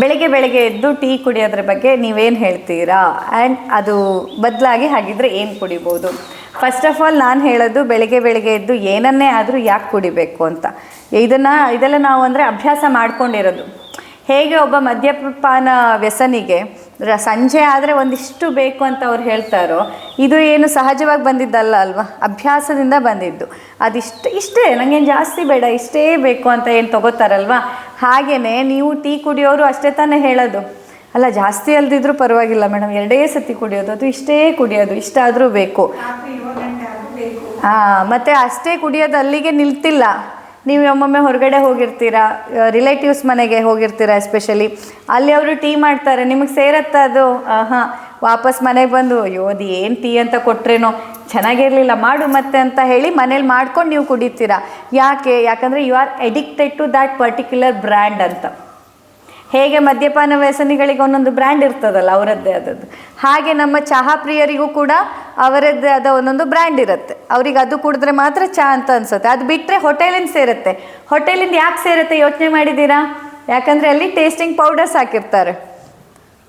ಬೆಳಿಗ್ಗೆ ಬೆಳಿಗ್ಗೆ ಎದ್ದು ಟೀ ಕುಡಿಯೋದ್ರ ಬಗ್ಗೆ ನೀವೇನು ಹೇಳ್ತೀರಾ? ಆ್ಯಂಡ್ ಅದು ಬದಲಾಗಿ ಹಾಗಿದ್ರೆ ಏನು ಕುಡಿಬೋದು? ಫಸ್ಟ್ ಆಫ್ ಆಲ್ ನಾನು ಹೇಳೋದು ಬೆಳಿಗ್ಗೆ ಬೆಳಿಗ್ಗೆ ಎದ್ದು ಏನನ್ನೇ ಆದರೂ ಯಾಕೆ ಕುಡಿಬೇಕು ಅಂತ. ಇದನ್ನು, ಇದೆಲ್ಲ ನಾವು ಅಂದರೆ ಅಭ್ಯಾಸ ಮಾಡ್ಕೊಂಡಿರೋದು. ಹೇಗೆ ಒಬ್ಬ ಮದ್ಯಪಾನ ವ್ಯಸನಿಗೆ ಸಂಜೆ ಆದರೆ ಒಂದಿಷ್ಟು ಬೇಕು ಅಂತ ಅವ್ರು ಹೇಳ್ತಾರೋ ಇದು ಏನು ಸಹಜವಾಗಿ ಬಂದಿದ್ದಲ್ಲ ಅಲ್ವಾ? ಅಭ್ಯಾಸದಿಂದ ಬಂದಿದ್ದು. ಅದಿಷ್ಟು ಇಷ್ಟೇ ನನಗೇನು ಜಾಸ್ತಿ ಬೇಡ ಇಷ್ಟೇ ಬೇಕು ಅಂತ ಏನು ತಗೋತಾರಲ್ವಾ? ಹಾಗೆಯೇ ನೀವು ಟೀ ಕುಡಿಯೋರು ಅಷ್ಟೇ ತಾನೇ ಹೇಳೋದು. ಅಲ್ಲ ಜಾಸ್ತಿ ಅಲ್ದಿದ್ರೂ ಪರವಾಗಿಲ್ಲ ಮೇಡಮ್. ಎರಡೇ ಸತಿ ಕುಡಿಯೋದು ಅದು ಇಷ್ಟೇ ಕುಡಿಯೋದು ಇಷ್ಟಾದರೂ ಬೇಕು. ಹಾಂ ಮತ್ತು ಅಷ್ಟೇ ಕುಡಿಯೋದು ಅಲ್ಲಿಗೆ ನಿಲ್ತಿಲ್ಲ. ನೀವು ಒಮ್ಮೊಮ್ಮೆ ಹೊರಗಡೆ ಹೋಗಿರ್ತೀರಾ ರಿಲೇಟಿವ್ಸ್ ಮನೆಗೆ ಹೋಗಿರ್ತೀರಾ ಎಸ್ಪೆಷಲಿ ಅಲ್ಲಿ ಅವರು ಟೀ ಮಾಡ್ತಾರೆ, ನಿಮಗೆ ಸೇರತ್ತಾ ಅದು? ಹಾಂ ವಾಪಸ್ ಮನೆಗೆ ಬಂದು, ಅಯ್ಯೋ, ಅದು ಏನು ಟೀ ಅಂತ ಕೊಟ್ರೇನೋ? ಚೆನ್ನಾಗಿರಲಿಲ್ಲ, ಮಾಡು ಮತ್ತೆ ಅಂತ ಹೇಳಿ ಮನೇಲಿ ಮಾಡ್ಕೊಂಡು ನೀವು ಕುಡಿತೀರಾ? ಯಾಕೆ? ಯಾಕಂದರೆ you are addicted to that particular brand ಅಂತ. ಹೇಗೆ ಮದ್ಯಪಾನ ವ್ಯಸನಿಗಳಿಗೆ ಒಂದೊಂದು ಬ್ರ್ಯಾಂಡ್ ಇರ್ತದಲ್ಲ ಅವರದ್ದೇ ಆದದ್ದು. ಹಾಗೆ ನಮ್ಮ ಚಹಾ ಪ್ರಿಯರಿಗೂ ಕೂಡ ಅವರದ್ದೇ ಆದ ಒಂದೊಂದು ಬ್ರ್ಯಾಂಡ್ ಇರುತ್ತೆ. ಅವ್ರಿಗೆ ಅದು ಕುಡಿದ್ರೆ ಮಾತ್ರ ಚಹಾ ಅಂತ ಅನ್ಸುತ್ತೆ. ಅದು ಬಿಟ್ಟರೆ ಹೋಟೆಲಿಂದ ಸೇರುತ್ತೆ. ಹೋಟೆಲಿಂದ ಯಾಕೆ ಸೇರುತ್ತೆ ಯೋಚನೆ ಮಾಡಿದ್ದೀರಾ? ಯಾಕಂದರೆ ಅಲ್ಲಿ ಟೇಸ್ಟಿಂಗ್ ಪೌಡರ್ಸ್ ಹಾಕಿರ್ತಾರೆ.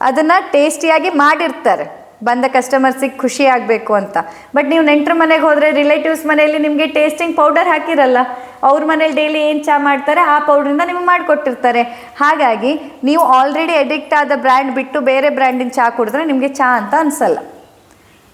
ಅದನ್ನು ಟೇಸ್ಟಿಯಾಗಿ ಮಾಡಿರ್ತಾರೆ. ಬಂದ ಕಸ್ಟಮರ್ಸಿಗೆ ಖುಷಿ ಆಗಬೇಕು ಅಂತ. ಬಟ್ ನೀವು ನೆಂಟರ ಮನೆಗೆ ಹೋದರೆ ರಿಲೇಟಿವ್ಸ್ ಮನೆಯಲ್ಲಿ ನಿಮಗೆ ಟೇಸ್ಟಿಂಗ್ ಪೌಡರ್ ಹಾಕಿರಲ್ಲ. ಅವ್ರ ಮನೇಲಿ ಡೈಲಿ ಏನು ಚಹಾ ಮಾಡ್ತಾರೆ, ಆ ಪೌಡ್ರಿಂದ ನಿಮಗೆ ಮಾಡಿಕೊಟ್ಟಿರ್ತಾರೆ. ಹಾಗಾಗಿ, ನೀವು ಆಲ್ರೆಡಿ ಅಡಿಕ್ಟ್ ಆದ ಬ್ರ್ಯಾಂಡ್ ಬಿಟ್ಟು ಬೇರೆ ಬ್ರ್ಯಾಂಡಿನ ಚಹಾ ಕುಡಿದ್ರೆ ನಿಮಗೆ ಚಹಾ ಅಂತ ಅನಿಸಲ್ಲ.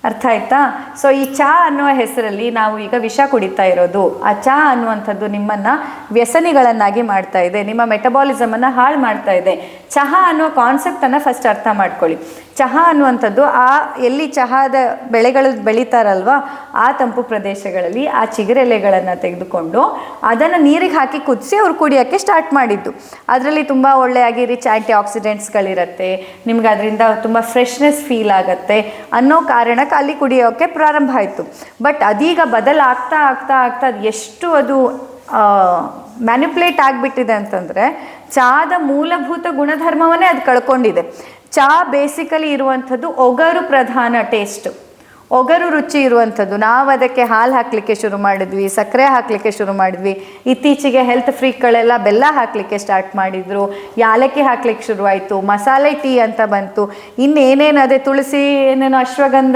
ಅರ್ಥ ಆಯ್ತಾ? ಸೊ ಈ ಚಹಾ ಅನ್ನುವ ಹೆಸರಲ್ಲಿ ನಾವು ಈಗ ವಿಷ ಕುಡಿತಾ ಇರೋದು. ಆ ಚಹಾ ಅನ್ನುವಂಥದ್ದು ನಿಮ್ಮನ್ನು ವ್ಯಸನಿಗಳನ್ನಾಗಿ ಮಾಡ್ತಾ ಇದೆ. ನಿಮ್ಮ ಮೆಟಬಾಲಿಸಮನ್ನು ಹಾಳು ಮಾಡ್ತಾ ಇದೆ. ಚಹಾ ಅನ್ನುವ ಕಾನ್ಸೆಪ್ಟನ್ನು ಫಸ್ಟ್ ಅರ್ಥ ಮಾಡ್ಕೊಳ್ಳಿ. ಚಹಾ ಅನ್ನುವಂಥದ್ದು ಆ ಎಲ್ಲಿ ಚಹಾದ ಬೆಳೆಗಳು ಬೆಳೀತಾರಲ್ವ, ಆ ತಂಪು ಪ್ರದೇಶಗಳಲ್ಲಿ ಆ ಚಿಗುರೆಲೆಗಳನ್ನು ತೆಗೆದುಕೊಂಡು ಅದನ್ನು ನೀರಿಗೆ ಹಾಕಿ ಕುದಿಸಿ ಅವ್ರು ಕುಡಿಯೋಕ್ಕೆ ಸ್ಟಾರ್ಟ್ ಮಾಡಿದ್ದು. ಅದರಲ್ಲಿ ತುಂಬ ಒಳ್ಳೆಯಾಗಿ ರಿಚ್ ಆ್ಯಂಟಿ ಆಕ್ಸಿಡೆಂಟ್ಸ್ಗಳಿರುತ್ತೆ ನಿಮ್ಗೆ ಅದರಿಂದ ತುಂಬ ಫ್ರೆಶ್ನೆಸ್ ಫೀಲ್ ಆಗುತ್ತೆ ಅನ್ನೋ ಕಾರಣಕ್ಕೆ ಅಲ್ಲಿ ಕುಡಿಯೋಕ್ಕೆ ಪ್ರಾರಂಭ ಆಯಿತು. ಬಟ್ ಅದೀಗ ಬದಲಾಗ್ತಾ ಆಗ್ತಾ ಆಗ್ತಾ ಎಷ್ಟು ಅದು ಮ್ಯಾನಿಪ್ಯುಲೇಟ್ ಆಗಿಬಿಟ್ಟಿದೆ ಅಂತಂದರೆ, ಚಹಾದ ಮೂಲಭೂತ ಗುಣಧರ್ಮವನ್ನೇ ಅದು ಕಳ್ಕೊಂಡಿದೆ. ಚಹಾ ಬೇಸಿಕಲಿ ಇರುವಂಥದ್ದು ಒಗರು ಪ್ರಧಾನ ಟೇಸ್ಟ್ ಒಗರು ರುಚಿ ಇರುವಂಥದ್ದು. ನಾವು ಅದಕ್ಕೆ ಹಾಲು ಹಾಕಲಿಕ್ಕೆ ಶುರು ಮಾಡಿದ್ವಿ, ಸಕ್ಕರೆ ಹಾಕಲಿಕ್ಕೆ ಶುರು ಮಾಡಿದ್ವಿ. ಇತ್ತೀಚೆಗೆ ಹೆಲ್ತ್ ಫ್ರೀಕ್ಗಳೆಲ್ಲ ಬೆಲ್ಲ ಹಾಕಲಿಕ್ಕೆ ಸ್ಟಾರ್ಟ್ ಮಾಡಿದರು. ಯಾಲಕ್ಕಿ ಹಾಕ್ಲಿಕ್ಕೆ ಶುರುವಾಯಿತು. ಮಸಾಲೆ ಟೀ ಅಂತ ಬಂತು. ಇನ್ನೇನೇನು ಅದೇ ತುಳಸಿ, ಏನೇನೋ ಅಶ್ವಗಂಧ,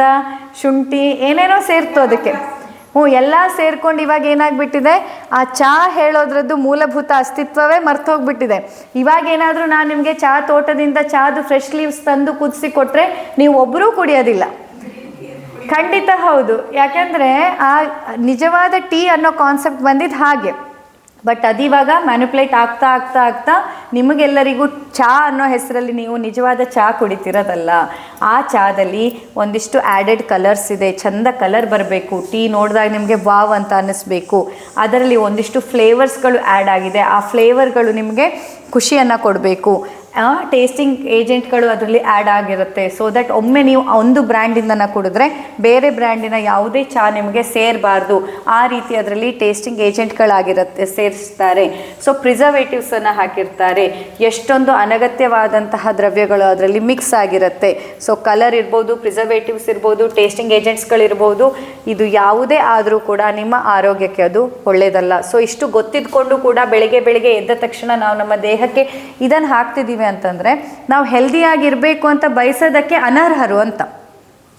ಶುಂಠಿ, ಏನೇನೋ ಸೇರ್ತು ಅದಕ್ಕೆ. ಹ್ಞೂ, ಎಲ್ಲ ಸೇರ್ಕೊಂಡು ಇವಾಗ ಏನಾಗ್ಬಿಟ್ಟಿದೆ? ಆ ಚಹಾ ಹೇಳೋದ್ರದ್ದು ಮೂಲಭೂತ ಅಸ್ತಿತ್ವವೇ ಮರ್ತೋಗ್ಬಿಟ್ಟಿದೆ. ಇವಾಗ ಏನಾದರೂ ನಾನು ನಿಮಗೆ ಚಹಾ ತೋಟದಿಂದ ಚಹಾದು ಫ್ರೆಶ್ ಲೀವ್ಸ್ ತಂದು ಕುದಿಸಿ ಕೊಟ್ಟರೆ ನೀವು ಒಬ್ಬರೂ ಕುಡಿಯೋದಿಲ್ಲ. ಖಂಡಿತ ಹೌದು. ಯಾಕೆಂದರೆ ಆ ನಿಜವಾದ ಟೀ ಅನ್ನೋ ಕಾನ್ಸೆಪ್ಟ್ ಬಂದಿದ್ದು ಹಾಗೆ. ಬಟ್ ಅದಿವಾಗ ಮ್ಯಾನುಪ್ಲೇಟ್ ಆಗ್ತಾ ಆಗ್ತಾ ಆಗ್ತಾ ನಿಮಗೆಲ್ಲರಿಗೂ ಚಹಾ ಅನ್ನೋ ಹೆಸರಲ್ಲಿ ನೀವು ನಿಜವಾದ ಚಹಾ ಕುಡಿತಿರೋದಲ್ಲ. ಆ ಚಹಾದಲ್ಲಿ ಒಂದಿಷ್ಟು ಆ್ಯಡೆಡ್ ಕಲರ್ಸ್ ಇದೆ, ಚಂದ ಕಲರ್ ಬರಬೇಕು. ಟೀ ನೋಡಿದಾಗ ನಿಮಗೆ ವಾವ್ ಅಂತ ಅನ್ನಿಸ್ಬೇಕು. ಅದರಲ್ಲಿ ಒಂದಿಷ್ಟು ಫ್ಲೇವರ್ಸ್ಗಳು ಆ್ಯಡ್ ಆಗಿದೆ. ಆ ಫ್ಲೇವರ್ಗಳು ನಿಮಗೆ ಖುಷಿಯನ್ನು ಕೊಡಬೇಕು. ಟೇಸ್ಟಿಂಗ್ ಏಜೆಂಟ್ಗಳು ಅದರಲ್ಲಿ ಆ್ಯಡ್ ಆಗಿರುತ್ತೆ. ಸೊ ದಟ್ ಒಮ್ಮೆ ನೀವು ಒಂದು ಬ್ರ್ಯಾಂಡಿಂದನ ಕುಡಿದ್ರೆ ಬೇರೆ ಬ್ರ್ಯಾಂಡಿನ ಯಾವುದೇ ಚಹಾ ನಿಮಗೆ ಸೇರಬಾರ್ದು. ಆ ರೀತಿ ಅದರಲ್ಲಿ ಟೇಸ್ಟಿಂಗ್ ಏಜೆಂಟ್ಗಳಾಗಿರುತ್ತೆ ಸೇರಿಸ್ತಾರೆ. ಸೊ ಪ್ರಿಸರ್ವೇಟಿವ್ಸನ್ನು ಹಾಕಿರ್ತಾರೆ. ಎಷ್ಟೊಂದು ಅನಗತ್ಯವಾದಂತಹ ದ್ರವ್ಯಗಳು ಅದರಲ್ಲಿ ಮಿಕ್ಸ್ ಆಗಿರುತ್ತೆ. ಸೊ ಕಲರ್ ಇರ್ಬೋದು ಪ್ರಿಸರ್ವೇಟಿವ್ಸ್ ಇರ್ಬೋದು ಟೇಸ್ಟಿಂಗ್ ಏಜೆಂಟ್ಸ್ಗಳಿರ್ಬೋದು ಇದು ಯಾವುದೇ ಆದರೂ ಕೂಡ ನಿಮ್ಮ ಆರೋಗ್ಯಕ್ಕೆ ಅದು ಒಳ್ಳೆಯದಲ್ಲ ಸೊ ಇಷ್ಟು ಗೊತ್ತಿದ್ಕೊಂಡು ಕೂಡ ಬೆಳಿಗ್ಗೆ ಬೆಳಿಗ್ಗೆ ಎದ್ದ ತಕ್ಷಣ ನಾವು ನಮ್ಮ ದೇಹಕ್ಕೆ ಇದನ್ನು ಹಾಕ್ತಿದ್ದೀವಿ ಅಂತಂದರೆ ನಾವು ಹೆಲ್ದಿಯಾಗಿರಬೇಕು ಅಂತ ಬಯಸೋದಕ್ಕೆ ಅನರ್ಹರು ಅಂತ.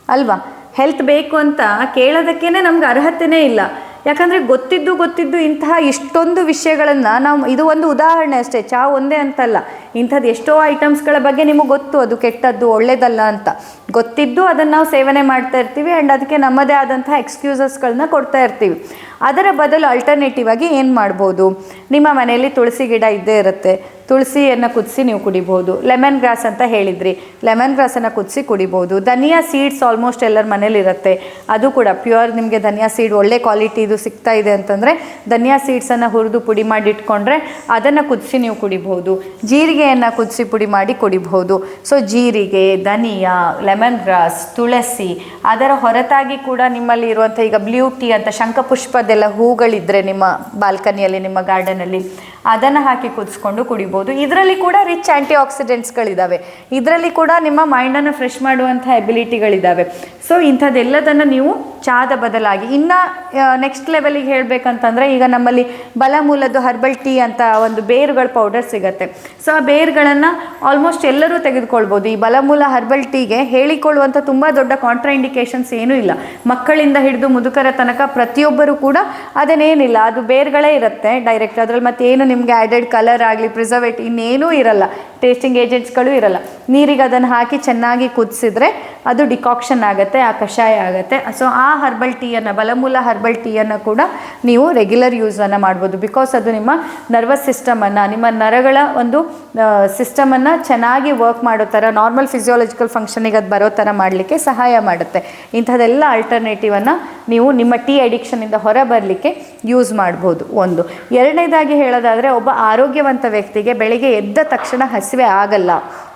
ಅಲ್ವಾ? ಹೆಲ್ತ್ ಬೇಕು ಅಂತ ಕೇಳೋದಕ್ಕೇ ನಮ್ಗೆ ಅರ್ಹತೆನೇ ಇಲ್ಲ. ಯಾಕಂದರೆ ಗೊತ್ತಿದ್ದು ಗೊತ್ತಿದ್ದು ಇಂತಹ ಇಷ್ಟೊಂದು ವಿಷಯಗಳನ್ನು ನಾವು, ಇದು ಒಂದು ಉದಾಹರಣೆ ಅಷ್ಟೇ ಚಹಾ ಒಂದೇ ಅಂತಲ್ಲ. ಇಂಥದ್ದು ಎಷ್ಟೋ ಐಟಮ್ಸ್ಗಳ ಬಗ್ಗೆ ನಿಮಗೆ ಗೊತ್ತು, ಅದು ಕೆಟ್ಟದ್ದು, ಒಳ್ಳೇದಲ್ಲ ಅಂತ. ಗೊತ್ತಿದ್ದು ಅದನ್ನು ನಾವು ಸೇವನೆ ಮಾಡ್ತಾ ಇರ್ತೀವಿ ಆ್ಯಂಡ್ ಅದಕ್ಕೆ ನಮ್ಮದೇ ಆದಂತಹ ಎಕ್ಸ್ಕ್ಯೂಸಸ್ಗಳನ್ನ ಕೊಡ್ತಾ ಇರ್ತೀವಿ. ಅದರ ಬದಲು ಅಲ್ಟರ್ನೇಟಿವ್ ಆಗಿ ಏನು ಮಾಡ್ಬೋದು? ನಿಮ್ಮ ಮನೆಯಲ್ಲಿ ತುಳಸಿ ಗಿಡ ಇದ್ದೇ ಇರುತ್ತೆ. ತುಳಸಿಯನ್ನು ಕುದಿಸಿ ನೀವು ಕುಡಿಬೋದು. ಲೆಮನ್ ಗ್ರಾಸ್ ಅಂತ ಹೇಳಿದ್ರಿ. ಲೆಮನ್ ಗ್ರಾಸನ್ನು ಕುದಿಸಿ ಕುಡಿಬೋದು. ಧನಿಯಾ ಸೀಡ್ಸ್ ಆಲ್ಮೋಸ್ಟ್ ಎಲ್ಲರ ಮನೇಲಿ ಇರುತ್ತೆ. ಅದು ಕೂಡ ಪ್ಯೂರ್ ನಿಮಗೆ ಧನಿಯಾ ಸೀಡ್ ಒಳ್ಳೆ ಕ್ವಾಲಿಟಿದು ಸಿಗ್ತಾ ಇದೆ ಅಂತಂದರೆ ಧನಿಯಾ ಸೀಡ್ಸನ್ನು ಹುರಿದು ಪುಡಿ ಮಾಡಿ ಇಟ್ಕೊಂಡ್ರೆ ಅದನ್ನು ಕುದಿಸಿ ನೀವು ಕುಡಿಬಹುದು ಜೀರಿಗೆಯನ್ನು ಕುದಿಸಿ ಪುಡಿ ಮಾಡಿ ಕುಡಿಬಹುದು ಸೊ ಜೀರಿಗೆ, ಧನಿಯಾ ಲೆಮನ್ ಗ್ರಾಸ್ ತುಳಸಿ ಅದರ ಹೊರತಾಗಿ ಕೂಡ ನಿಮ್ಮಲ್ಲಿ ಇರುವಂಥ ಈಗ ಬ್ಲೂ ಟೀ ಅಂತ ಶಂಖಪುಷ್ಪದೆಲ್ಲ ಹೂಗಳಿದ್ರೆ ನಿಮ್ಮ ಬಾಲ್ಕನಿಯಲ್ಲಿ ನಿಮ್ಮ ಗಾರ್ಡನಲ್ಲಿ ಅದನ್ನು ಹಾಕಿ ಕುದಿಸ್ಕೊಂಡು ಕುಡಿಬೋದು. ಇದರಲ್ಲಿ ಕೂಡ ರಿಚ್ ಆ್ಯಂಟಿ ಆಕ್ಸಿಡೆಂಟ್ಸ್ಗಳಿದ್ದಾವೆ ಇದರಲ್ಲಿ ಕೂಡ ನಿಮ್ಮ ಮೈಂಡನ್ನು ಫ್ರೆಶ್ ಮಾಡುವಂಥ ಎಬಿಲಿಟಿಗಳಿದ್ದಾವೆ ಸೊ ಇಂಥದ್ದೆಲ್ಲದನ್ನು ನೀವು ಚಹಾದ ಬದಲಾಗಿ, ಇನ್ನು ನೆಕ್ಸ್ಟ್ ಲೆವೆಲಿಗೆ ಹೇಳಬೇಕಂತಂದರೆ, ಈಗ ನಮ್ಮಲ್ಲಿ ಬಲಮೂಲದ್ದು ಹರ್ಬಲ್ ಟೀ ಅಂತ ಒಂದು ಬೇರುಗಳ ಪೌಡರ್ ಸಿಗುತ್ತೆ. ಸೊ ಆ ಬೇರುಗಳನ್ನು ಆಲ್ಮೋಸ್ಟ್ ಎಲ್ಲರೂ ತೆಗೆದುಕೊಳ್ಬೋದು. ಈ ಬಲಮೂಲ ಹರ್ಬಲ್ ಟೀಗೆ ಹೇಳಿಕೊಳ್ಳುವಂಥ ತುಂಬ ದೊಡ್ಡ ಕಾಂಟ್ರಾ ಇಂಡಿಕೇಶನ್ಸ್ ಏನೂ ಇಲ್ಲ. ಮಕ್ಕಳಿಂದ ಹಿಡಿದು ಮುದುಕರ ತನಕ ಪ್ರತಿಯೊಬ್ಬರೂ ಕೂಡ ಅದನ್ನೇನಿಲ್ಲ. ಅದು ಬೇರುಗಳೇ ಇರುತ್ತೆ. ಡೈರೆಕ್ಟ್ ಅದರಲ್ಲಿ ಮತ್ತೆ ಏನು ನಿಮಗೆ ಆ್ಯಡೆಡ್ ಕಲರ್ ಆಗಲಿ ಪ್ರಿಸರ್ವೇಟ್ ಇನ್ನೇನೂ ಇರಲ್ಲ. ಟೇಸ್ಟಿಂಗ್ ಏಜೆಂಟ್ಸ್ಗಳು ಇರಲ್ಲ. ನೀರಿಗೆ ಅದನ್ನು ಹಾಕಿ ಚೆನ್ನಾಗಿ ಕುದಿಸಿದ್ರೆ ಅದು ಡಿಕಾಕ್ಷನ್ ಆಗುತ್ತೆ, ಆ ಕಷಾಯ ಆಗುತ್ತೆ. ಸೊ ಆ ಹರ್ಬಲ್ ಟೀಯನ್ನು ಬಲಮೂಲ ಹರ್ಬಲ್ ಟೀಯನ್ನು ಕೂಡ ನೀವು ರೆಗ್ಯುಲರ್ ಯೂಸನ್ನು ಮಾಡ್ಬೋದು. ಬಿಕಾಸ್ ಅದು ನಿಮ್ಮ ನರ್ವಸ್ ಸಿಸ್ಟಮನ್ನು ನಿಮ್ಮ ನರಗಳ ಒಂದು ಸಿಸ್ಟಮನ್ನು ಚೆನ್ನಾಗಿ ವರ್ಕ್ ಮಾಡೋ ಥರ ನಾರ್ಮಲ್ ಫಿಸಿಯಾಲಜಿಕಲ್ ಫಂಕ್ಷನಿಗೆ ಅದು ಬರೋ ಥರ ಮಾಡಲಿಕ್ಕೆ ಸಹಾಯ ಮಾಡುತ್ತೆ. ಇಂಥದ್ದೆಲ್ಲ ಆಲ್ಟರ್ನೇಟಿವನ್ನು ನೀವು ನಿಮ್ಮ ಟೀ ಅಡಿಕ್ಷನಿಂದ ಹೊರ ಬರಲಿಕ್ಕೆ ಯೂಸ್ ಮಾಡ್ಬೋದು. ಒಂದು. ಎರಡನೇದಾಗಿ ಹೇಳೋದಾದರೆ ಒಬ್ಬ ಆರೋಗ್ಯವಂತ ವ್ಯಕ್ತಿಗೆ ಬೆಳಿಗ್ಗೆ ಎದ್ದ ತಕ್ಷಣ ಹಸಿವೆ ಆಗಲ್ಲ.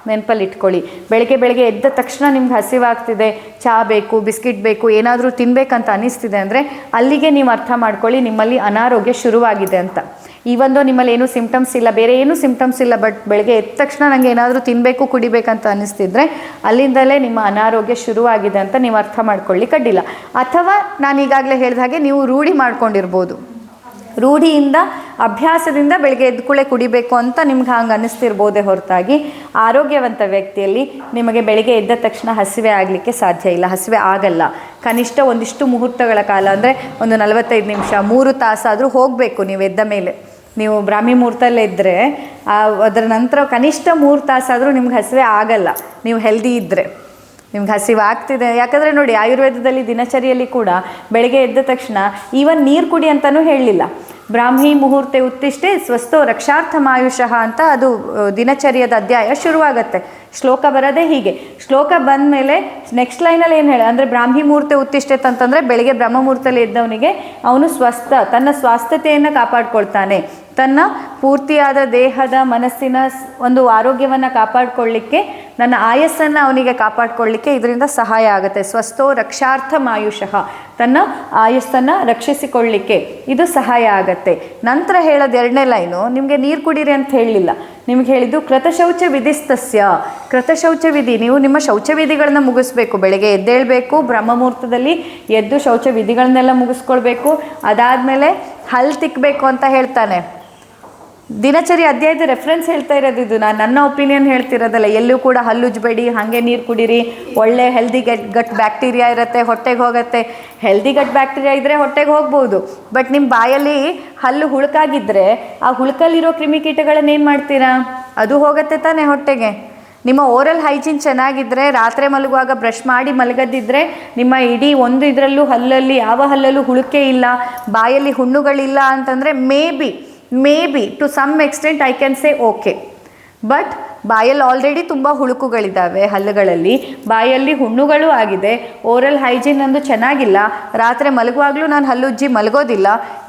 ನೆನಪಲ್ಲಿ ಇಟ್ಕೊಳ್ಳಿ ಬೆಳಗ್ಗೆ ಬೆಳಗ್ಗೆ ಎದ್ದ ತಕ್ಷಣ ನಿಮ್ಗೆ ಹಸಿವಾಗ್ತಿದೆ. ಚಹಾ ಬೇಕು, ಬಿಸ್ಕಿಟ್ ಬೇಕು, ಏನಾದರೂ ತಿನ್ನಬೇಕಂತ ಅನಿಸ್ತಿದೆ ಅಂದರೆ ಅಲ್ಲಿಗೆ ನೀವು ಅರ್ಥ ಮಾಡ್ಕೊಳ್ಳಿ, ನಿಮ್ಮಲ್ಲಿ ಅನಾರೋಗ್ಯ ಶುರುವಾಗಿದೆ ಅಂತ. ಈವೊಂದು ನಿಮ್ಮಲ್ಲಿ ಏನೂ ಸಿಂಪ್ಟಮ್ಸ್ ಇಲ್ಲ, ಬೇರೆ ಏನೂ ಸಿಂಪ್ಟಮ್ಸ್ ಇಲ್ಲ ಬಟ್ ಬೆಳಗ್ಗೆ ಎದ್ದ ತಕ್ಷಣ ನನಗೆ ಏನಾದರೂ ತಿನ್ನಬೇಕು ಕುಡಿಬೇಕಂತ ಅನಿಸ್ತಿದ್ರೆ ಅಲ್ಲಿಂದಲೇ ನಿಮ್ಮ ಅನಾರೋಗ್ಯ ಶುರುವಾಗಿದೆ ಅಂತ ನೀವು ಅರ್ಥ ಮಾಡ್ಕೊಳ್ಳಿ ಕಡ್ಡಿಲ್ಲ ಅಥವಾ ನಾನು ಈಗಾಗಲೇ ಹೇಳಿದ ಹಾಗೆ ನೀವು ರೂಢಿ ಮಾಡ್ಕೊಂಡಿರ್ಬೋದು. ರೂಢಿಯಿಂದ, ಅಭ್ಯಾಸದಿಂದ ಬೆಳಗ್ಗೆ ಎದ್ದು ಕುಡಿಬೇಕು ಅಂತ ನಿಮ್ಗೆ ಹಂಗೆ ಅನ್ನಿಸ್ತಿರ್ಬೋದೇ ಹೊರತಾಗಿ. ಆರೋಗ್ಯವಂತ ವ್ಯಕ್ತಿಯಲ್ಲಿ ನಿಮಗೆ ಬೆಳಗ್ಗೆ ಎದ್ದ ತಕ್ಷಣ ಹಸಿವೆ ಆಗಲಿಕ್ಕೆ ಸಾಧ್ಯ ಇಲ್ಲ, ಹಸಿವೆ ಆಗಲ್ಲ. ಕನಿಷ್ಠ ಒಂದಿಷ್ಟು ಮುಹೂರ್ತಗಳ ಕಾಲ ಅಂದರೆ ಒಂದು ನಲವತ್ತೈದು ನಿಮಿಷ, ಮೂರು ತಾಸಾದರೂ ಹೋಗಬೇಕು ನೀವು ಎದ್ದ ಮೇಲೆ. ನೀವು ಬ್ರಾಹ್ಮಿ ಮುಹೂರ್ತಲ್ಲೇ ಇದ್ದರೆ ಅದರ ನಂತರ ಕನಿಷ್ಠ ಮೂರು ತಾಸಾದರೂ ನಿಮ್ಗೆ ಹಸಿವೆ ಆಗಲ್ಲ. ನೀವು ಹೆಲ್ದಿ ಇದ್ದರೆ ನಿಮ್ಗೆ ಹಸಿವು ಆಗ್ತಿದೆ. ಯಾಕಂದರೆ ನೋಡಿ, ಆಯುರ್ವೇದದಲ್ಲಿ ದಿನಚರಿಯಲ್ಲಿ ಕೂಡ ಬೆಳಗ್ಗೆ ಎದ್ದ ತಕ್ಷಣ ಈವನ್ ನೀರು ಕುಡಿ ಅಂತಲೂ ಹೇಳಲಿಲ್ಲ. ಬ್ರಾಹ್ಮಿ ಮುಹೂರ್ತೆ ಉತ್ತಿಷ್ಟೇ ಸ್ವಸ್ಥೋ ರಕ್ಷಾರ್ಥಮಾಯುಷಃ ಅಂತ ಅದು ದಿನಚರ್ಯದ ಅಧ್ಯಾಯ ಶುರುವಾಗತ್ತೆ. ಶ್ಲೋಕ ಬರೋದೇ ಹೀಗೆ. ಶ್ಲೋಕ ಬಂದ ಮೇಲೆ ನೆಕ್ಸ್ಟ್ ಲೈನಲ್ಲಿ ಏನು ಹೇಳಿ, ಅಂದರೆ ಬ್ರಾಹ್ಮಿ ಮುಹೂರ್ತೆ ಉತ್ತಿಷ್ಟೆ ಅಂತಂದರೆ ಬೆಳಗ್ಗೆ ಬ್ರಹ್ಮ ಮುಹೂರ್ತಲ್ಲಿ ಎದ್ದವನಿಗೆ ಅವನು ಸ್ವಸ್ಥ, ತನ್ನ ಸ್ವಾಸ್ಥತೆಯನ್ನು ಕಾಪಾಡ್ಕೊಳ್ತಾನೆ. ತನ್ನ ಪೂರ್ತಿಯಾದ ದೇಹದ ಮನಸ್ಸಿನ ಒಂದು ಆರೋಗ್ಯವನ್ನು ಕಾಪಾಡಿಕೊಳ್ಳಿಕ್ಕೆ ನನ್ನ ಆಯಸ್ಸನ್ನು ಅವನಿಗೆ ಕಾಪಾಡಿಕೊಳ್ಳಿಕ್ಕೆ ಇದರಿಂದ ಸಹಾಯ ಆಗುತ್ತೆ. ಸ್ವಸ್ಥೋ ರಕ್ಷಾರ್ಥ ಮಾಯುಷಃ ತನ್ನ ಆಯಸ್ಸನ್ನು ರಕ್ಷಿಸಿಕೊಳ್ಳಿಕ್ಕೆ ಇದು ಸಹಾಯ ಆಗುತ್ತೆ. ನಂತರ ಹೇಳೋದು ಎರಡನೇ ಲೈನು, ನಿಮಗೆ ನೀರು ಕುಡೀರಿ ಅಂತ ಹೇಳಲಿಲ್ಲ ನಿಮ್ಗೆ ಹೇಳಿದ್ದು ಕೃತಶೌಚ ವಿಧಿಸ್ತಸ್ಯ. ಕೃತಶೌಚ ವಿಧಿ, ನೀವು ನಿಮ್ಮ ಶೌಚ ವಿಧಿಗಳನ್ನ ಮುಗಿಸ್ಬೇಕು. ಬೆಳಗ್ಗೆ ಎದ್ದೇಳಬೇಕು, ಬ್ರಹ್ಮಮುಹೂರ್ತದಲ್ಲಿ ಎದ್ದು ಶೌಚ ವಿಧಿಗಳನ್ನೆಲ್ಲ ಮುಗಿಸ್ಕೊಳ್ಬೇಕು. ಅದಾದಮೇಲೆ ಹಲ್ ತಿಕ್ಕಬೇಕು ಅಂತ ಹೇಳ್ತಾನೆ. ದಿನಚರಿ ಅಧ್ಯಾಯದ ರೆಫರೆನ್ಸ್ ಹೇಳ್ತಾ ಇರೋದು ಇದು. ನಾನು ನನ್ನ ಒಪಿನಿಯನ್ ಹೇಳ್ತಿರೋದಲ್ಲ, ಎಲ್ಲೂ ಕೂಡ ಹಲ್ಲುಜ್ಬೇಡಿ ಹಾಗೆ ನೀರು ಕುಡೀರಿ. ಒಳ್ಳೆ ಹೆಲ್ದಿ ಗಟ್ ಗಟ್ ಬ್ಯಾಕ್ಟೀರಿಯಾ ಇರುತ್ತೆ, ಹೊಟ್ಟೆಗೆ ಹೋಗುತ್ತೆ. ಹೆಲ್ದಿ ಗಟ್ ಬ್ಯಾಕ್ಟೀರಿಯಾ ಇದ್ದರೆ ಹೊಟ್ಟೆಗೆ ಹೋಗ್ಬೋದು. ಬಟ್ ನಿಮ್ಮ ಬಾಯಲ್ಲಿ ಹಲ್ಲು ಹುಳುಕಾಗಿದ್ದರೆ ಆ ಹುಳುಕಲ್ಲಿರೋ ಕ್ರಿಮಿಕೀಟಗಳನ್ನ ಏನು ಮಾಡ್ತೀರಾ? ಅದು ಹೋಗುತ್ತೆ ತಾನೇ ಹೊಟ್ಟೆಗೆ. ನಿಮ್ಮ ಓರಲ್ ಹೈಜೀನ್ ಚೆನ್ನಾಗಿದ್ದರೆ ರಾತ್ರಿ ಮಲಗುವಾಗ ಬ್ರಷ್ ಮಾಡಿ ಮಲಗದಿದ್ದರೆ ನಿಮ್ಮ ಇಡೀ ಒಂದು ಇದರಲ್ಲೂ ಹಲ್ಲಲ್ಲಿ ಯಾವ ಹಲ್ಲಲ್ಲೂ ಹುಳುಕೆ ಇಲ್ಲ, ಬಾಯಲ್ಲಿ ಹುಣ್ಣುಗಳಿಲ್ಲ ಅಂತಂದರೆ maybe maybe to some extent I can say okay but ಬಾಯಲ್ಲಿ ಆಲ್ರೆಡಿ ತುಂಬ ಹುಳುಕುಗಳಿದ್ದಾವೆ ಹಲ್ಲುಗಳಲ್ಲಿ. ಬಾಯಲ್ಲಿ ಹುಣ್ಣುಗಳು ಆಗಿದೆ. ಓರಲ್ ಹೈಜೀನ್ ಅಂದು ಚೆನ್ನಾಗಿಲ್ಲ. ರಾತ್ರಿ ಮಲಗುವಾಗಲೂ ನಾನು ಹಲ್ಲುಜ್ಜಿ ಮಲಗೋದಿಲ್ಲ.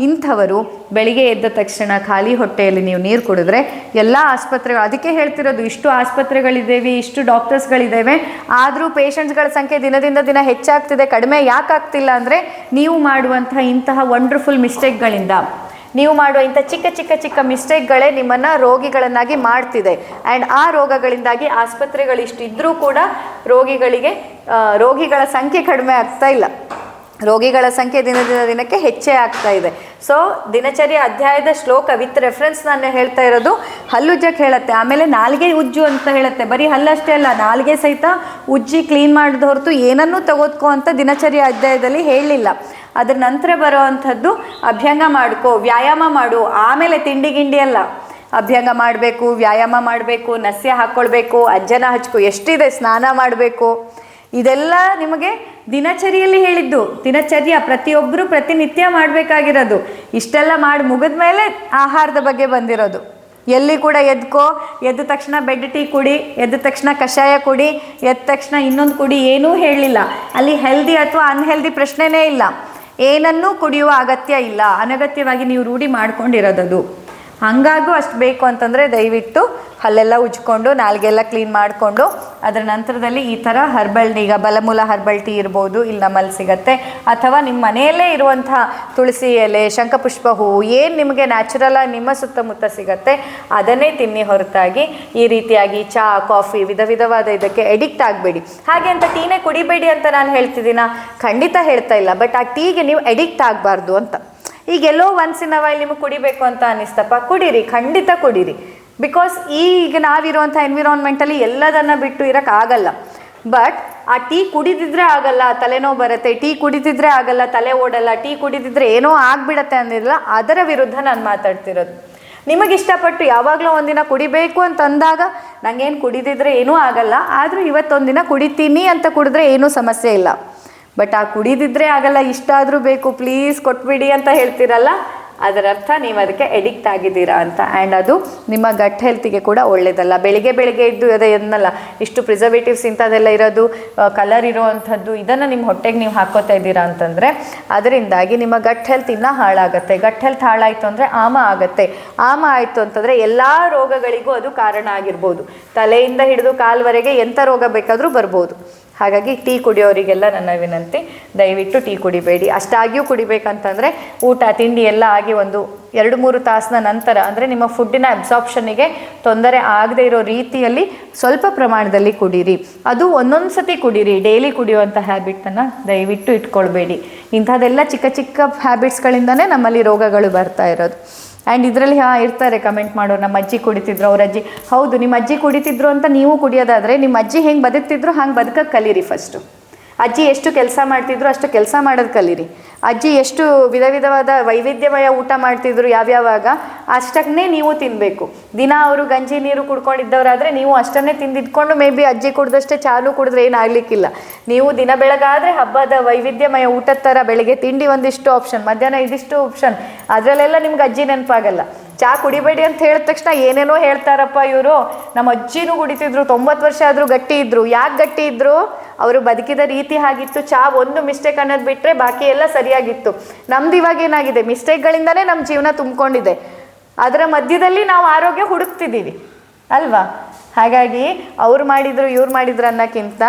ಇಂಥವರು ಬೆಳಿಗ್ಗೆ ಎದ್ದ ತಕ್ಷಣ ಖಾಲಿ ಹೊಟ್ಟೆಯಲ್ಲಿ ನೀವು ನೀರು ಕುಡಿದ್ರೆ ಎಲ್ಲ ಆಸ್ಪತ್ರೆಗಳು, ಅದಕ್ಕೆ ಹೇಳ್ತಿರೋದು ಇಷ್ಟು ಆಸ್ಪತ್ರೆಗಳಿದ್ದೇವೆ ಇಷ್ಟು ಡಾಕ್ಟರ್ಸ್ಗಳಿದ್ದೇವೆ ಆದರೂ ಪೇಷಂಟ್ಸ್ಗಳ ಸಂಖ್ಯೆ ದಿನದಿಂದ ದಿನ ಹೆಚ್ಚಾಗ್ತಿದೆ, ಕಡಿಮೆ ಯಾಕೆ ಆಗ್ತಿಲ್ಲ ಅಂದರೆ ನೀವು ಮಾಡುವಂತಹ ಇಂತಹ ವಂಡರ್ಫುಲ್ ಮಿಸ್ಟೇಕ್ಗಳಿಂದ ನೀವು ಮಾಡುವ ಇಂಥ ಚಿಕ್ಕ ಚಿಕ್ಕ ಚಿಕ್ಕ ಮಿಸ್ಟೇಕ್ಗಳೇ ನಿಮ್ಮನ್ನು ರೋಗಿಗಳನ್ನಾಗಿ ಮಾಡ್ತಿದೆ. ಆ್ಯಂಡ್ ಆ ರೋಗಗಳಿಂದಾಗಿ ಆಸ್ಪತ್ರೆಗಳು ಇಷ್ಟಿದ್ರೂ ಕೂಡ ರೋಗಿಗಳಿಗೆ ರೋಗಿಗಳ ಸಂಖ್ಯೆ ಕಡಿಮೆ ಆಗ್ತಾ ಇಲ್ಲ. ರೋಗಿಗಳ ಸಂಖ್ಯೆ ದಿನ ದಿನಕ್ಕೆ ಹೆಚ್ಚೇ ಆಗ್ತಾ ಇದೆ. ಸೊ ದಿನಚರಿ ಅಧ್ಯಾಯದ ಶ್ಲೋಕ ವಿತ್ ರೆಫರೆನ್ಸ್ ನಾನು ಹೇಳ್ತಾ ಇರೋದು ಹಲ್ಲುಜ್ಜಕ್ಕೆ ಹೇಳುತ್ತೆ ಆಮೇಲೆ ನಾಲ್ಗೆ ಉಜ್ಜು ಅಂತ ಹೇಳುತ್ತೆ. ಬರೀ ಹಲ್ಲಷ್ಟೇ ಅಲ್ಲ, ನಾಲ್ಗೆ ಸಹಿತ ಉಜ್ಜಿ ಕ್ಲೀನ್ ಮಾಡಿದ ಹೊರತು ಏನನ್ನೂ ತೆಗೆದುಕೋ ಅಂತ ದಿನಚರಿ ಅಧ್ಯಾಯದಲ್ಲಿ ಹೇಳಲಿಲ್ಲ ಅದ್ರ ನಂತರ ಬರೋವಂಥದ್ದು ಅಭ್ಯಂಗ ಮಾಡ್ಕೋ, ವ್ಯಾಯಾಮ ಮಾಡು. ಆಮೇಲೆ ತಿಂಡಿ ಗಿಂಡಿ ಅಲ್ಲ. ಅಭ್ಯಂಗ ಮಾಡಬೇಕು, ವ್ಯಾಯಾಮ ಮಾಡಬೇಕು, ನಸ್ಯ ಹಾಕ್ಕೊಳ್ಬೇಕು, ಅಜ್ಜನ ಹಚ್ಕೊ, ಎಷ್ಟಿದೆ ಸ್ನಾನ ಮಾಡಬೇಕು. ಇದೆಲ್ಲ ನಿಮಗೆ ದಿನಚರಿಯಲ್ಲಿ ಹೇಳಿದ್ದು. ದಿನಚರ್ಯ ಪ್ರತಿಯೊಬ್ಬರು ಪ್ರತಿನಿತ್ಯ ಮಾಡಬೇಕಾಗಿರೋದು. ಇಷ್ಟೆಲ್ಲ ಮಾಡಿ ಮುಗಿದ ಮೇಲೆ ಆಹಾರದ ಬಗ್ಗೆ ಬಂದಿರೋದು. ಎಲ್ಲಿ ಕೂಡ ಎದ್ಕೋ, ಎದ್ದ ತಕ್ಷಣ ಬೆಡ್ ಟೀ ಕುಡಿ, ಎದ್ದ ತಕ್ಷಣ ಕಷಾಯ ಕುಡಿ, ಎದ್ದ ತಕ್ಷಣ ಇನ್ನೊಂದು ಕುಡಿ, ಏನೂ ಹೇಳಲಿಲ್ಲ ಅಲ್ಲಿ ಹೆಲ್ದಿ ಅಥವಾ ಅನ್ಹೆಲ್ದಿ ಪ್ರಶ್ನೆನೇ ಇಲ್ಲ. ಏನನ್ನೂ ಕುಡಿಯುವ ಅಗತ್ಯ ಇಲ್ಲ. ಅನಗತ್ಯವಾಗಿ ನೀವು ರೂಢಿ ಮಾಡ್ಕೊಂಡಿರೋದದು. ಹಾಗಾಗೂ ಅಷ್ಟು ಬೇಕು ಅಂತಂದರೆ ದಯವಿಟ್ಟು ಅಲ್ಲೆಲ್ಲ ಉಜ್ಕೊಂಡು, ನಾಲ್ಗೆಲ್ಲ ಕ್ಲೀನ್ ಮಾಡಿಕೊಂಡು, ಅದರ ನಂತರದಲ್ಲಿ ಈ ಥರ ಹರ್ಬಲ್ ಈಗ ಬಲಮೂಲ ಹರ್ಬಲ್ ಟೀ ಇರ್ಬೋದು, ಇಲ್ಲಿ ನಮ್ಮಲ್ಲಿ ಸಿಗತ್ತೆ. ಅಥವಾ ನಿಮ್ಮ ಮನೆಯಲ್ಲೇ ಇರುವಂತಹ ತುಳಸಿ ಎಲೆ, ಶಂಖಪುಷ್ಪ ಹೂವು, ಏನು ನಿಮಗೆ ನ್ಯಾಚುರಲ್ ನಿಮ್ಮ ಸುತ್ತಮುತ್ತ ಸಿಗತ್ತೆ, ಅದನ್ನೇ ತಿನ್ನಿ ಹೊರತಾಗಿ. ಈ ರೀತಿಯಾಗಿ ಚಹಾ ಕಾಫಿ ವಿಧ ವಿಧವಾದ ಇದಕ್ಕೆ ಎಡಿಕ್ಟ್ ಆಗಬೇಡಿ. ಹಾಗೆ ಅಂತ ಟೀನೇ ಕುಡಿಬೇಡಿ ಅಂತ ನಾನು ಹೇಳ್ತಿದ್ದೀನಾ? ಖಂಡಿತ ಹೇಳ್ತಾ ಇಲ್ಲ ಬಟ್ ಆ ಟೀಗೆ ನೀವು ಎಡಿಕ್ಟ್ ಆಗಬಾರ್ದು ಅಂತ. ಈಗ ಎಲ್ಲೋ ಒನ್ಸ್ ಇನ್ ವೈಲ್ ನಿಮಗೆ ಕುಡಿಬೇಕು ಅಂತ ಅನಿಸ್ತಪ್ಪ ಕುಡೀರಿ, ಖಂಡಿತ ಕುಡೀರಿ. ಬಿಕಾಸ್ ಈಗ ನಾವಿರುವಂಥ ಎನ್ವಿರಾನ್ಮೆಂಟಲ್ಲಿ ಎಲ್ಲದನ್ನ ಬಿಟ್ಟು ಇರೋಕ್ಕಾಗಲ್ಲ ಬಟ್ ಆ ಟೀ ಕುಡಿದಿದ್ರೆ ಆಗಲ್ಲ, ತಲೆನೋವು ಬರುತ್ತೆ, ಟೀ ಕುಡಿದಿದ್ರೆ ಆಗಲ್ಲ, ತಲೆ ಓಡಲ್ಲ, ಟೀ ಕುಡಿದಿದ್ರೆ ಏನೋ ಆಗ್ಬಿಡತ್ತೆ ಅಂದಿರಲ್ಲ ಅದರ ವಿರುದ್ಧ ನಾನು ಮಾತಾಡ್ತಿರೋದು. ನಿಮಗೆ ಇಷ್ಟಪಟ್ಟು ಯಾವಾಗಲೂ ಒಂದಿನ ಕುಡಿಬೇಕು ಅಂತ ಅಂದಾಗ ನಂಗೇನು ಕುಡಿದಿದ್ರೆ ಏನೂ ಆಗಲ್ಲ, ಆದರೂ ಇವತ್ತೊಂದಿನ ಕುಡಿತೀನಿ ಅಂತ ಕುಡಿದ್ರೆ ಏನೂ ಸಮಸ್ಯೆ ಇಲ್ಲ. ಬಟ್ ಆ ಕುಡಿದಿದ್ರೆ ಆಗಲ್ಲ ಇಷ್ಟ ಆದರೂ ಬೇಕು ಪ್ಲೀಸ್ ಕೊಟ್ಬಿಡಿ ಅಂತ ಹೇಳ್ತೀರಲ್ಲ. ಅದರ ಅರ್ಥ ನೀವು ಅದಕ್ಕೆ ಎಡಿಕ್ಟ್ ಆಗಿದ್ದೀರಾ ಅಂತ. ಆ್ಯಂಡ್ ಅದು ನಿಮ್ಮ ಗಟ್ ಹೆಲ್ತಿಗೆ ಕೂಡ ಒಳ್ಳೇದಲ್ಲ. ಬೆಳಿಗ್ಗೆ ಬೆಳಿಗ್ಗೆ ಇದ್ದು ಅದೇ ಏನಲ್ಲ ಇಷ್ಟು ಪ್ರಿಸರ್ವೇಟಿವ್ಸ್ ಇಂಥದ್ದೆಲ್ಲ ಇರೋದು ಕಲರ್ ಇರೋವಂಥದ್ದು, ಇದನ್ನು ನಿಮ್ಮ ಹೊಟ್ಟೆಗೆ ನೀವು ಹಾಕೋತಾ ಇದ್ದೀರಾ ಅಂತಂದರೆ, ಅದರಿಂದಾಗಿ ನಿಮ್ಮ ಗಟ್ ಹೆಲ್ತ್ ಇನ್ನೂ ಹಾಳಾಗುತ್ತೆ. ಗಟ್ ಹೆಲ್ತ್ ಹಾಳಾಯಿತು ಅಂದರೆ ಆಮ ಆಗುತ್ತೆ. ಆಮ ಆಯಿತು ಅಂತಂದರೆ ಎಲ್ಲ ರೋಗಗಳಿಗೂ ಅದು ಕಾರಣ ಆಗಿರ್ಬೋದು. ತಲೆಯಿಂದ ಹಿಡಿದು ಕಾಲ್ವರೆಗೆ ಎಂಥ ರೋಗ ಬೇಕಾದರೂ ಬರ್ಬೋದು. ಹಾಗಾಗಿ ಟೀ ಕುಡಿಯೋರಿಗೆಲ್ಲ ನನ್ನ ವಿನಂತಿ. ದಯವಿಟ್ಟು ಟೀ ಕುಡಿಬೇಡಿ. ಅಷ್ಟಾಗಿಯೂ ಕುಡಿಬೇಕಂತಂದರೆ ಊಟ, ತಿಂಡಿ ಎಲ್ಲ ಆಗಿ ಒಂದು ಎರಡು, ಮೂರು ತಾಸಿನ ನಂತರ ಅಂದರೆ ನಿಮ್ಮ ಫುಡ್ಡಿನ ಅಬ್ಸಾರ್ಪ್ಷನ್ನಿಗೆ ತೊಂದರೆ ಆಗದೆ ಇರೋ ರೀತಿಯಲ್ಲಿ ಸ್ವಲ್ಪ ಪ್ರಮಾಣದಲ್ಲಿ ಕುಡೀರಿ. ಅದು ಒಂದೊಂದು ಸತಿ ಕುಡೀರಿ. ಡೈಲಿ ಕುಡಿಯುವಂಥ ಹ್ಯಾಬಿಟನ್ನು ದಯವಿಟ್ಟು ಇಟ್ಕೊಳ್ಬೇಡಿ. ಇಂಥದ್ದೆಲ್ಲ ಚಿಕ್ಕ ಚಿಕ್ಕ ಹ್ಯಾಬಿಟ್ಸ್ಗಳಿಂದನೇ ನಮ್ಮಲ್ಲಿ ರೋಗಗಳು ಬರ್ತಾ ಇರೋದು. ಆ್ಯಂಡ್ ಇದರಲ್ಲಿ, ಹಾಂ, ಇರ್ತಾರೆ ಕಮೆಂಟ್ ಮಾಡೋರು. ನಮ್ಮ ಅಜ್ಜಿ ಕುಡಿತಿದ್ರು, ಅವ್ರ ಅಜ್ಜಿ. ಹೌದು, ನಿಮ್ಮ ಅಜ್ಜಿ ಕುಡಿತಿದ್ರು ಅಂತ ನೀವು ಕುಡಿಯೋದಾದರೆ, ನಿಮ್ಮ ಅಜ್ಜಿ ಹೆಂಗೆ ಬದುಕ್ತಿದ್ರು, ಹಂಗೆ ಬದುಕಕ್ಕೆ ಕಲೀರಿ ಫಸ್ಟು ಅಜ್ಜಿ ಎಷ್ಟು ಕೆಲಸ ಮಾಡ್ತಿದ್ರು ಅಷ್ಟು ಕೆಲಸ ಮಾಡೋದು ಕಲೀರಿ. ಅಜ್ಜಿ ಎಷ್ಟು ವಿಧ ವಿಧವಾದ ವೈವಿಧ್ಯಮಯ ಊಟ ಮಾಡ್ತಿದ್ರು ಯಾವ್ಯಾವಾಗ? ಅಷ್ಟಕ್ಕೇ ನೀವು ತಿನ್ನಬೇಕು ದಿನ ಅವರು ಗಂಜಿ ನೀರು ಕುಡ್ಕೊಂಡಿದ್ದವರಾದರೆ ನೀವು ಅಷ್ಟನ್ನೇ ತಿಂದಿದ್ಕೊಂಡು ಮೇ ಬಿ ಅಜ್ಜಿ ಕುಡಿದಷ್ಟೇ ಚಾಲು ಕುಡಿದ್ರೆ ಏನಾಗಲಿಕ್ಕಿಲ್ಲ ನೀವು ದಿನ ಬೆಳಗಾದರೆ ಹಬ್ಬದ ವೈವಿಧ್ಯಮಯ ಊಟದ ಥರ ಬೆಳಗ್ಗೆ ತಿಂಡಿ ಒಂದಿಷ್ಟು ಆಪ್ಷನ್ ಮಧ್ಯಾಹ್ನ ಇದಿಷ್ಟು ಆಪ್ಷನ್ ಅದರಲ್ಲೆಲ್ಲ ನಿಮ್ಗೆ ಅಜ್ಜಿ ನೆನಪಾಗಲ್ಲ. ಚಾ ಕುಡಿಬೇಡಿ ಅಂತ ಹೇಳಿದ ತಕ್ಷಣ ಏನೇನೋ ಹೇಳ್ತಾರಪ್ಪ ಇವರು. ನಮ್ಮ ಅಜ್ಜಿನೂ ಕುಡಿತಿದ್ರು, ತೊಂಬತ್ತು ವರ್ಷ ಆದರೂ ಗಟ್ಟಿ ಇದ್ರು. ಯಾಕೆ ಗಟ್ಟಿ ಇದ್ರು? ಅವರು ಬದುಕಿದ ರೀತಿ ಆಗಿತ್ತು ಚಾ ಒಂದು ಮಿಸ್ಟೇಕ್ ಅನ್ನೋದು ಬಿಟ್ಟರೆ ಬಾಕಿ ಎಲ್ಲ ಸರಿಯಾಗಿತ್ತು. ನಮ್ದು ಇವಾಗ ಏನಾಗಿದೆ? ಮಿಸ್ಟೇಕ್ಗಳಿಂದನೇ ನಮ್ಮ ಜೀವನ ತುಂಬಿಕೊಂಡಿದೆ. ಅದರ ಮಧ್ಯದಲ್ಲಿ ನಾವು ಆರೋಗ್ಯ ಹುಡುಕ್ತಿದ್ದೀವಿ. ಅಲ್ವಾ? ಹಾಗಾಗಿ ಅವ್ರು ಮಾಡಿದ್ರು, ಇವ್ರು ಮಾಡಿದ್ರು ಅನ್ನೋಕ್ಕಿಂತ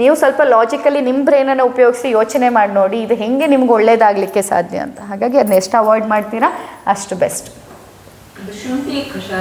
ನೀವು ಸ್ವಲ್ಪ ಲಾಜಿಕಲಿ ನಿಮ್ಮ ಬ್ರೈನನ್ನು ಉಪಯೋಗಿಸಿ ಯೋಚನೆ ಮಾಡಿ ನೋಡಿ, ಇದು ಹೆಂಗೆ ನಿಮ್ಗೆ ಒಳ್ಳೇದಾಗಲಿಕ್ಕೆ ಸಾಧ್ಯ ಅಂತ. ಹಾಗಾಗಿ ಅದನ್ನ ಎಷ್ಟು ಅವಾಯ್ಡ್ ಮಾಡ್ತೀರಾ, ಅಷ್ಟು ಬೆಸ್ಟ್ ಶುಂಠಿ ಕಷಾಯ